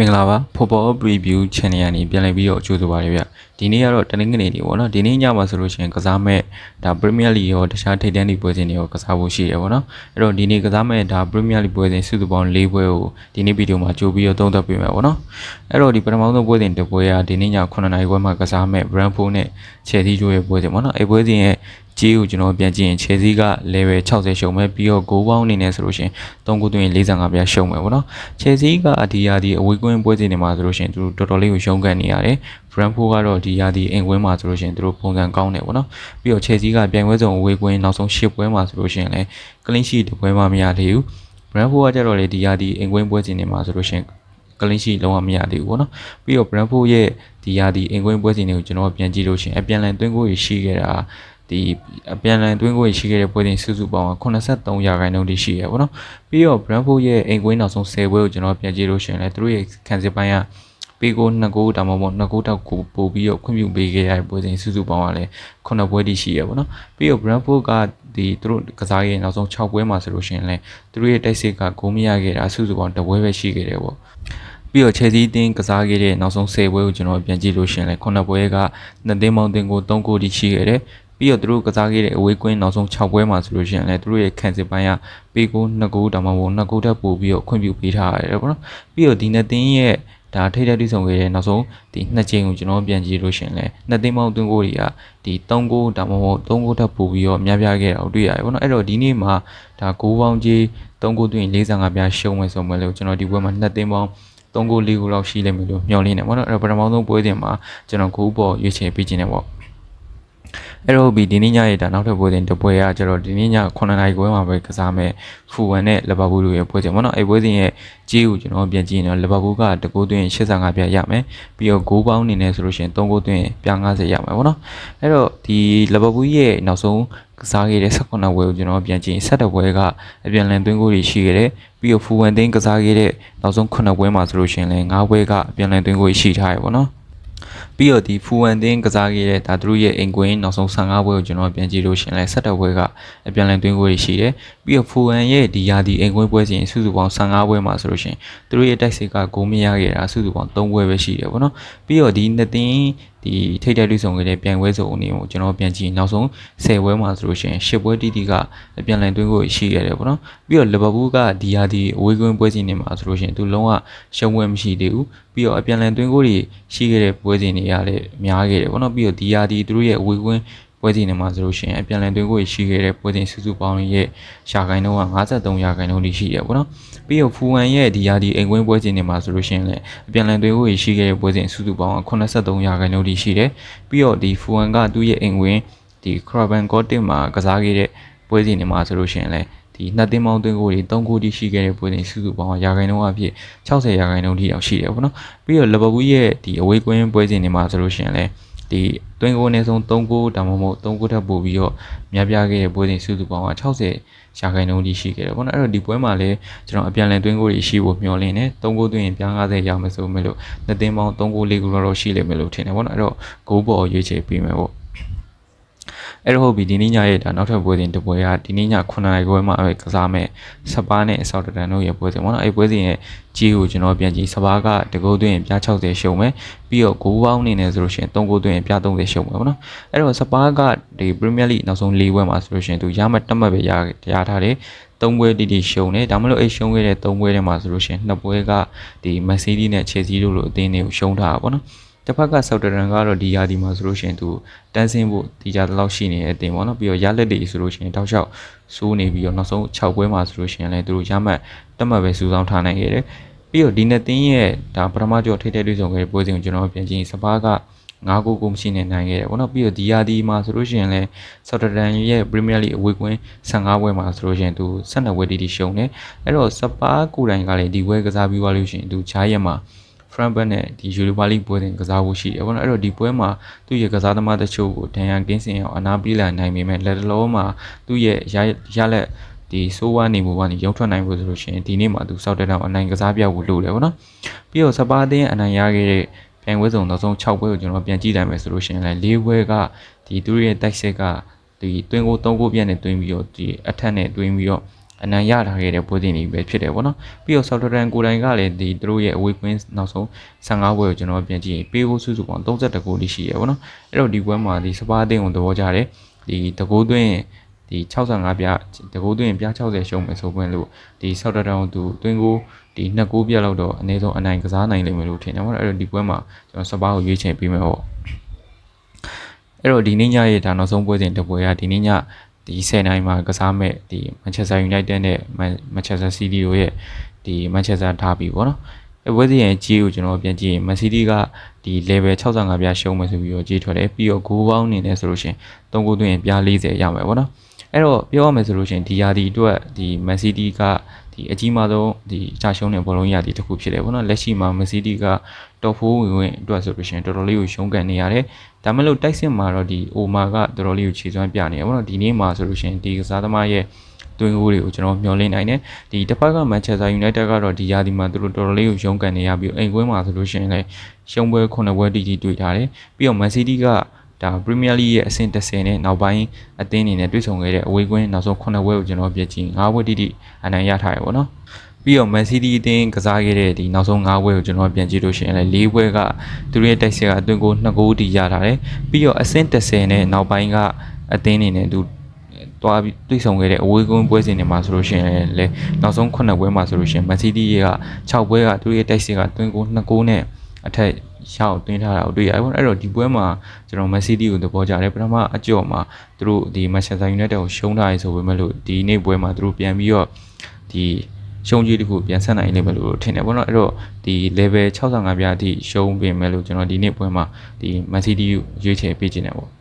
မင်္ဂလာပါ Football Preview Channel ကနေပြန်လည်ပြီးတော့ကြိုဆိုပါရစေဗျ ဒီနေ့ကတော့တနင်္ဂနွေနေ့ပေါ့နော်ဒီနေ့ညမှာဆိုလို့ရှိရင်ကစားမဲ့ဒါ Premier League ရောတခြားထိပ်တန်းလေးပွဲစဉ်တွေရောကစားဖို့ရှိတယ်ပေါ့နော်အဲ့တော့ဒီနေ့ကစားမဲ့ဒါ Premier League ပွဲစဉ်စုစုပေါင်း၄ပွဲကိုဒီနေ့ဗီဒီယိုမှာကြိုပြီးတော့သုံးသပ်ပေးမယ်ပေါ့နော်အဲ့တော့ဒီပထမဆုံးပွဲစဉ်တစ်ပွဲကဒီနေ့ည9နာရီပွဲမှာကစားမဲ့ Brentford နဲ့ Chelsea တို့ရဲ့ပွဲစဉ်ပေါ့နော်အဲ့ပွဲစဉ်ရဲ့ကြေးကိုကျွန်တော်ပြန်ကြည့်ရင် Chelsea က level 60ရှုံမဲ့ပြီးတော့ goal ပေါင်းအနေနဲ့ဆိုလို့ရှိရင်3ဂိုးသွင်း45ပြားရှုံမယ်ပေါ့နော် Chelsea ကဒီရာဒီအဝေးကွင်းပွဲစဉ်တွေမှာဆိုလို့ရှိရင်သူတို့တော်တော်လေးကိုရှုံးကန်နေရတယ် Brentford ကတော့ဒီရာဒီအင်ကွင်းမှာဆိုလို့ရှိရင်သူတို့ပုံစံကောင်းတယ်ပေါ့နော်ပြီးတော့ Chelsea ကပြိုင်ပွဲစုံအဝေးကွင်းနောက်ဆုံး10ပွဲမှာဆိုလို့ရှိရင်လည်း clean sheet တစ်ပွဲမှမရသေးဘူး Brentford ကကြတော့လေဒီရာဒီအင်ကွင်းပွဲစဉ်တွေမှာဆိုလို့ရှိရင်ကလင်းရှိလုံးဝမရသေးဘူးပေါ့နော်ပြီးတော့ Brentford ရဲ့ဒီရာဒီအင်ကွင်းပွဲစဉ်တွေကိုကျွန်တော်ပြန်ကြည့်လို့ရှိရင်အပြန်လန်သွင်းကိုရရှိခဲ့တာဒီအပြန်လန်တွင်းကိုရှိခဲ့တဲ့ပွဲစဉ်စုစုပေါင်းက83ရာခိုင်နှုန်းတိရှိရပါတော့။ပြီးတော့ Brentford ရဲ့အိမ်ကွင်းနောက်ဆုံး10ပွဲကိုကျွန်တော်ပြန်ကြည့်လို့ရှိရင်လည်းသူတို့ရဲ့ခံစစ်ပိုင်းက ပေကို2ဂိုးဒါမှမဟုတ်2ဂိုးတောက်ကိုပို့ပြီးတော့ခွင့်ပြုပေးခဲ့ရတဲ့ပွဲစဉ်စုစုပေါင်းကလည်း9ပွဲတိရှိရပါတော့။ပြီးတော့ Brentford ကဒီသူတို့ကစားရဲ့နောက်ဆုံး6ပွဲမှာဆိုလို့ရှိရင်လည်းသူတို့ရဲ့တိုက်စစ်ကဂိုးမရခဲ့တာစုစုပေါင်းတပွဲပဲရှိခဲ့တယ်ပေါ့။ပြီးတော့ Chelsea တင်းကစားခဲ့တဲ့နောက်ဆုံး10ပွဲကိုကျွန်တော်ပြန်ကြည့်လို့ရှိရင်လည်း9ပွဲက2သင်းပေါင်းတင်ကို3ဂိုးတိရှိခဲ့တယ်ပြီးတော့သူတို့ကစားခဲ့တဲ့အဝေးကွင်းနောက်ဆုံး6ပွဲမှာဆိုလို့ရှိရင်လည်းသူတို့ရဲ့ခံစစ်ပိုင်းကပေကို2ဂိုးဒါမှမဟုတ်2ဂိုးတက်ပို့ပြီးတော့ခွင့်ပြုပေးထားရတယ်ပေါ့နော်ပြီးတော့ဒီနှစ်သင်းရဲ့ ဒါထိတဲ့တိဆောင်ခဲ့တဲ့နောက်ဆုံးဒီနှစ်ချိန်ကိုကျွန်တော်ပြန်ကြည့်လို့ရှင်လဲနှစ်သိန်းပေါင်းသွင်းကိုတွေကဒီ3ဂိုးဒါမှမဟုတ်3ဂိုးထပ်ပို့ပြီးတော့များပြားခဲ့တာကိုတွေ့ရတယ်ပေါ့နော်အဲ့တော့ဒီနေ့မှာဒါဂိုးပေါင်းကြီး3ဂိုးသွင်း45ပြားရှုံးမယ်ဆိုမှလည်းကျွန်တော်ဒီပွဲမှာနှစ်သိန်းပေါင်း3ဂိုး4ဂိုးလောက်ရှိလိမ့်မယ်လို့မျှော်လင့်နေပေါ့နော်အဲ့တော့ပထမဆုံးပွဲစဉ်မှာကျွန်တော်ဂိုးပေါ်ရွေးချယ်ပေးခြင်းနဲ့ပေါ့ အဲ့တော့ဒီဒီနေ့ညရဲ့ဒါနောက်ထပ်ပွဲစဉ်တစ်ပွဲကကျတော့ဒီနေ့ည9နာရီခွဲမှာပဲကစားမယ်ဖူဝန်နဲ့လီဗာပူးတို့ရဲ့ပွဲစဉ်ပေါ့နော်အဲ့ပွဲစဉ်ရဲ့ကြေးကိုကျွန်တော်ပြန်ကြည့်ရင်တော့လီဗာပူးကတကူသွင်း85ပြရမယ်ပြီးတော့ဂိုးပေါင်းအနေနဲ့ဆိုလို့ရှိရင်3ဂိုးသွင်းပြ90ရမယ်ပေါ့နော်အဲ့တော့ဒီလီဗာပူးရဲ့နောက်ဆုံးကစားခဲ့တဲ့18ပွဲကိုကျွန်တော်ပြန်ကြည့်17ပွဲကအပြန်လန်သွင်းဂိုးတွေရှိခဲ့တယ်ပြီးတော့ဖူဝန်သိန်းကစားခဲ့တဲ့နောက်ဆုံး9ပွဲမှာဆိုလို့ရှိရင်လည်း9ပွဲကအပြန်လန်သွင်းဂိုးရှိထားရပေါ့နော် ပြီးတော့ဒီဖူဝမ်တင်းကစားခဲ့တဲ့ဒါသူတို့ရဲ့အင်ကွင်းနောက်ဆုံး15ပွဲကိုကျွန်တော်ပြန်ကြည့်လို့ရှင်လဲ17ပွဲကအပြန်လည်သွင်းပွဲရှိတယ်ပြီးတော့ဖူဝမ်ရဲ့ဒီယာဒီအင်ကွင်းပွဲစဉ်စုစုပေါင်း15ပွဲမှာဆိုလို့ရှင်သူတို့ရဲ့တိုက်စစ်ကဂိုးမရခဲ့တာစုစုပေါင်း3ပွဲပဲရှိတယ်ပေါ့နော်ပြီးတော့ဒီနှစ်သင်းဒီထိတ်တိုက်တွေ့ဆုံခဲ့တဲ့ပြိုင်ပွဲစုံအနေကိုကျွန်တော်ပြန်ကြည့်နောက်ဆုံး10ပွဲမှာဆိုလို့ရှိရင်10ပွဲတိတိကအပြန်လည်သွင်းကိုရှိခဲ့တယ်ပေါ့နော်ပြီးတော့လီဗာပူးကဒီယာဒီအဝေးကွင်းပွဲစဉ်တွေမှာဆိုလို့ရှိရင်သူလုံးဝရှုံးပွဲမရှိသေးဘူးပြီးတော့အပြန်လည်သွင်းကိုတွေရှိခဲ့တဲ့ပွဲစဉ်တွေကလည်းများခဲ့တယ်ပေါ့နော်ပြီးတော့ဒီယာဒီသူတို့ရဲ့အဝေးကွင်း ပွဲစဉ်တွေမှာဆိုလို့ရှိရင်အပြန်လည်သွင်းကိုရှိခဲ့တဲ့ပွဲစဉ်စုစုပေါင်းရဲ့ရှာခိုင်နှုန်းက53ရာခိုင်နှုန်းထိရှိတယ်ပေါ့နော်ပြီးတော့ဖူဝမ်ရဲ့ဒီယာဒီအိမ်ကွင်းပွဲစဉ်တွေမှာဆိုလို့ရှိရင်လည်းအပြန်လည်သွင်းကိုရှိခဲ့တဲ့ပွဲစဉ်စုစုပေါင်းက83ရာခိုင်နှုန်းထိရှိတယ်ပြီးတော့ဒီဖူဝမ်ကသူ့ရဲ့အိမ်ကွင်းဒီခရဘန်ကော့တစ်မှာကစားခဲ့တဲ့ပွဲစဉ်တွေမှာဆိုလို့ရှိရင်လည်းဒီနှစ်သင်းပေါင်းသွင်းကိုတွေ3ကိုတိရှိခဲ့တဲ့ပွဲစဉ်စုစုပေါင်းရာခိုင်နှုန်းအဖြစ်60ရာခိုင်နှုန်းထိအောင်ရှိတယ်ပေါ့နော်ပြီးတော့လီဗာပူးရဲ့ဒီအဝေးကွင်းပွဲစဉ်တွေမှာဆိုလို့ရှိရင်လည်း ဒီတွင်းကိုအနည်းဆုံး3ကိုဒါမှမဟုတ်3ကိုထပ်ပို့ပြီးတော့များပြားခဲ့တဲ့ပွဲစဉ်စုစုပေါင်းက60ရာခိုင်နှုန်းထိရှိခဲ့တယ်ပေါ့နော်အဲ့တော့ဒီပွဲမှာလည်းကျွန်တော်အပြန်လည်တွင်းကိုတွေရှိဖို့မျှော်လင့်တယ်3ကိုတွင်းရင်ပြား90ရမယ်ဆိုမဲ့လို့နှစ်သင်းပေါင်း3ကို4ကိုတော့ရှိလိမ့်မယ်လို့ထင်တယ်ပေါ့နော်အဲ့တော့ဂိုးပေါ်ရွေးချယ်ပေးမယ်ပေါ့ အဲ့တော့ဟုတ်ပြီဒီနေ့ညရဲ့ဒါနောက်ထပ်ပွဲစဉ်တစ်ပွဲကဒီနေ့ည9နာရီခွဲမှာပဲကစားမယ်စပါးနဲ့ဆောက်တတန်တို့ရဲ့ပွဲစဉ်ပေါ့နော်အဲ့ပွဲစဉ်ရဲ့ကြီးကိုကျွန်တော်ပြန်ကြည့်စပါးကတကုတ်သွင်းပြ60ရှုံမယ်ပြီးတော့ဂိုးပေါင်းနေနေဆိုလို့ရှိရင်3ဂိုးသွင်းပြ30ရှုံမယ်ပေါ့နော်အဲ့တော့စပါးကဒီ Premier League နောက်ဆုံး၄ပွဲမှာဆိုလို့ရှိရင်သူရမှတ်တက်မှတ်ပဲရရထားတယ်သုံးပွဲတီတီရှုံတယ်ဒါမှမဟုတ်အဲ့ရှုံခဲ့တဲ့သုံးပွဲထဲမှာဆိုလို့ရှိရင်နှစ်ပွဲကဒီမက်ဆီဒီနဲ့ချယ်ဆီတို့လိုအသင်းတွေကိုရှုံးထားတာပေါ့နော် တစ်ဖက်ကဆောက်တရန်ကတော့ဒီယာဒီမှာဆိုလို့ရှိရင်သူတန်းဆင်းဖို့တီကြတဲ့လောက်ရှိနေတဲ့အတင်ပေါ့နော်ပြီးတော့ရလက်တွေဆိုလို့ရှိရင်တောက်လျှောက်စိုးနေပြီးတော့နောက်ဆုံး6ပွဲမှာဆိုလို့ရှိရင်လည်းသူတို့ရမှတ်တက်မှတ်ပဲစူးစောင်းထားနိုင်ခဲ့တယ်ပြီးတော့ဒီနှစ်သင်းရဲ့ဒါပထမကျော်ထိတဲ့တွေ့ဆုံခဲ့တဲ့ပွဲစဉ်ကိုကျွန်တော်ပြန်ကြည့်စပါးကငါးကိုကိုမရှိနေနိုင်ခဲ့တယ်ပေါ့နော်ပြီးတော့ဒီယာဒီမှာဆိုလို့ရှိရင်လည်းဆော့တတန်ရဲ့ Premier League အဝေးကွင်း15ပွဲမှာဆိုလို့ရှိရင်သူ12ပွဲတီတီရှုံတယ်အဲ့တော့စပါးကိုတိုင်ကလည်းဒီပွဲကစားပြီးသွားလို့ရှိရင်သူခြားရက်မှာ Frankfurt နဲ့ဒီ Europa League ပွဲစဉ်ကစားဖို့ရှိတယ်ပေါ့နော်အဲ့တော့ဒီပွဲမှာသူ့ရဲ့ကစားသမားတချို့ကိုဒန်ယန်ကင်းစင်အောင်အနာပေးလာနိုင်ပေမဲ့လက်တလုံးမှာသူ့ရဲ့ရရလက်ဒီဆိုးဝါးနေမှုကနေရုံထွက်နိုင်ဖို့ဆိုလို့ရှိရင်ဒီနေ့မှာသူစောက်တဲ့တော့အနိုင်ကစားပြဖို့လိုတယ်ပေါ့နော်ပြီးတော့စပါးအသင်းအနိုင်ရခဲ့တဲ့ပြိုင်ပွဲစုံနောက်ဆုံး6ပွဲကိုကျွန်တော်ပြန်ကြည့်နိုင်မယ်ဆိုလို့ရှိရင်လည်း၄ပွဲကဒီသူတို့ရဲ့တိုက်ဆက်ကဒီတွင်းကို3ကိုပြည့်နဲ့တွင်းပြီးတော့ဒီအထက်နဲ့တွင်းပြီးတော့ အနံရထားခဲ့တဲ့ပွဲစဉ်တွေပဲဖြစ်တယ်ပေါ့နော်ပြီးတော့ Southampton ကိုယ်တိုင်ကလည်းဒီသူတို့ရဲ့ away win နောက်ဆုံး15ပွဲကိုကျွန်တော်ပြန်ကြည့်ရင်ပေးဖို့စုစုပေါင်း32ဂိုးလိရှိရပေါ့နော်အဲ့တော့ဒီပွဲမှာဒီစပါးအသင်းကိုသဘောကျတယ်ဒီတကိုးသွင်းဒီ65ပြတကိုးသွင်းပြ60ရှုံးမယ်ဆိုပွင့်လို့ဒီ Southampton သူသွင်းကိုဒီနှစ်ကိုးပြလောက်တော့အနည်းဆုံးအနိုင်ကစားနိုင်လိမ့်မယ်လို့ထင်တယ်ပေါ့နော်အဲ့တော့ဒီပွဲမှာကျွန်တော်စပါးကိုရွေးချယ်ပေးမယ်ပေါ့အဲ့တော့ဒီနေ့ညရဲ့ဒါနောက်ဆုံးပွဲစဉ်တစ်ပွဲကဒီနေ့ည ဒီ10နိုင်မှာကစားမဲ့ဒီ Manchester United နဲ့ Manchester City တို့ရဲ့ဒီ Manchester Derby ပေါ့နော်အဲပွဲစဉ်ရဲ့ကြီးကိုကျွန်တော်ပြန်ကြည့်ရင် Man City ကဒီ level 65ပြရှုံးမယ်ဆိုပြီးတော့ကြီးထွက်တယ်ပြီးတော့ဂိုးပေါင်းအနေနဲ့ဆိုလို့ရှိရင်3ဂိုးသွင်းရင်ပြ40ရမယ်ပေါ့နော်အဲ့တော့ပြောရမယ်ဆိုလို့ရှိရင်ဒီယာဒီအတွက်ဒီ Man City က ဒီအကြီးမားဆုံးဒီချရှုံးတဲ့ဘောလုံးရာဒီတစ်ခုဖြစ်တယ်ပေါ့နော်လက်ရှိမှာ Man City က top 4ဝင်ဝင်အတွက်ဆိုလို့ရှိရင်တော်တော်လေးကိုရှုံးကန်နေရတယ်ဒါမှမဟုတ်တိုက်စစ်မှာတော့ဒီ Oma ကတော်တော်လေးကိုခြေစွမ်းပြနေတယ်ပေါ့နော်ဒီနေ့မှာဆိုလို့ရှိရင်ဒီကစားသမားရဲ့တွင်းကိုတွေကိုကျွန်တော်မျှော်လင့်နိုင်တယ်ဒီတစ်ဖက်က Manchester United ကတော့ဒီရာသီမှာသူတို့တော်တော်လေးကိုရုန်းကန်နေရပြီးအိမ်ကွင်းမှာဆိုလို့ရှိရင်လည်းရှုံးပွဲ9ပွဲတီတီတွေ့ထားတယ်ပြီးတော့ Man City က ဒါ Premier League ရဲ့အဆင့်30နဲ့နောက်ပိုင်းအသင်းအနေနဲ့တွေ့ဆုံခဲ့တဲ့အဝေးကွင်းနောက်ဆုံး9ပွဲကိုကျွန်တော်ပြည့်ချင်9ပွဲတီတီအနိုင်ရထားရပါတော့ပြီးတော့ Man City အသင်းကစားခဲ့တဲ့ဒီနောက်ဆုံး9ပွဲကိုကျွန်တော်ပြန်ကြည့်လို့ရှိရင်လည်း4ပွဲကသူတို့ရဲ့တိုက်စစ်ကအသွင်ကို2ဂိုးတီရထားတယ်ပြီးတော့အဆင့်30နဲ့နောက်ပိုင်းကအသင်းအနေနဲ့သူသွားပြီးတွေ့ဆုံခဲ့တဲ့အဝေးကွင်းပွဲစဉ်တွေမှာဆိုလို့ရှိရင်လည်းနောက်ဆုံး9ပွဲမှာဆိုလို့ရှိရင် Man City က6ပွဲကသူတို့ရဲ့တိုက်စစ်ကသွင်းကို2ဂိုးနဲ့အထက် ရှောက်သွင်းထားတာကိုတွေ့ရတယ်ပေါ့အဲ့တော့ဒီပွဲမှာကျွန်တော် Man City ကိုသဘောကျတယ်ပထမအကြော့မှာသူတို့ဒီ Manchester United ကိုရှုံးထားရေးဆိုပေမဲ့လို့ဒီနေ့ပွဲမှာသူတို့ပြန်ပြီးတော့ဒီရှုံးကြီးတခုပြန်ဆက်နိုင်လိမ့်မယ်လို့ထင်တယ်ပေါ့နော်အဲ့တော့ဒီ level 65ပြားအထိရှုံးပြင်မယ်လို့ကျွန်တော်ဒီနေ့ပွဲမှာဒီ Man City ကိုရွေးချယ်ပေးခြင်းတယ်ပေါ့